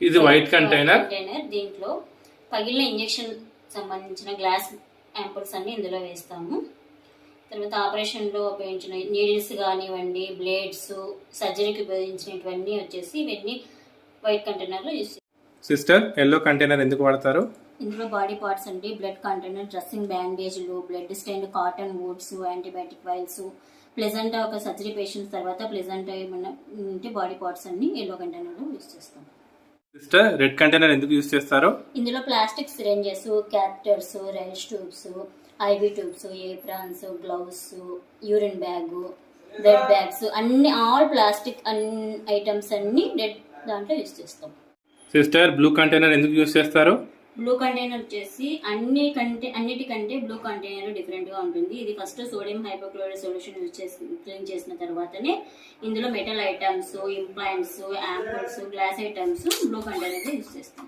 ఇది white container container దీంట్లో పగిలిన ఇంజెక్షన్ సంబంధించిన గ్లాస్ యాంపుల్స్ అన్ని ఇందులో వేస్తాము. తర్వాత ఆపరేషన్లో ఉపయోగించిన నీడిల్స్ కానివ్వండి బ్లేడ్స్ సర్జరీకి ఉపయోగించినటువన్నీ వచ్చేసి ఇవన్నీ వైట్ కంటైనర్లో యూస్ చేస్తాం సిస్టర్ ఎల్లో కంటైనర్ ఎందుకు వాడతారు? ఇందులో బాడీ పార్ట్స్ అంటే blood container dressing బ్యాండేజ్లు blood stain cotton woods antibiotic vials placenta ఒక సర్జరీ పేషెంట్స్ తర్వాత ప్లెజెంట్ ఏమన్నా ఉంటే బాడీ పార్ట్స్ అన్ని ఎల్లో కంటైనర్లో యూస్ చేస్తాం సిస్టర్ రెడ్ కంటైనర్ ఎందుకు యూస్ చేస్తారు? ఇందులో plastic syringes catheters ryles tubes IV tubes aprons gloves urine bag blood bags అన్ని ఆల్ ప్లాస్టిక్ అన్ని ఐటమ్స్ అన్ని రెడ్ దాంట్లో యూస్ చేస్తాం. సిస్టర్ బ్లూ కంటైనర్ ఎందుకు యూస్ చేస్తారు? బ్లూ కంటైనర్ వచ్చేసి అన్ని కంటే అన్నిటికంటే బ్లూ కంటైనర్ డిఫరెంట్గా ఉంటుంది. ఇది first sodium hypochloride solution use చేసి క్లీన్ చేసిన తర్వాతనే ఇందులో metal items implants ampoules glass items blue container use చేస్తాం.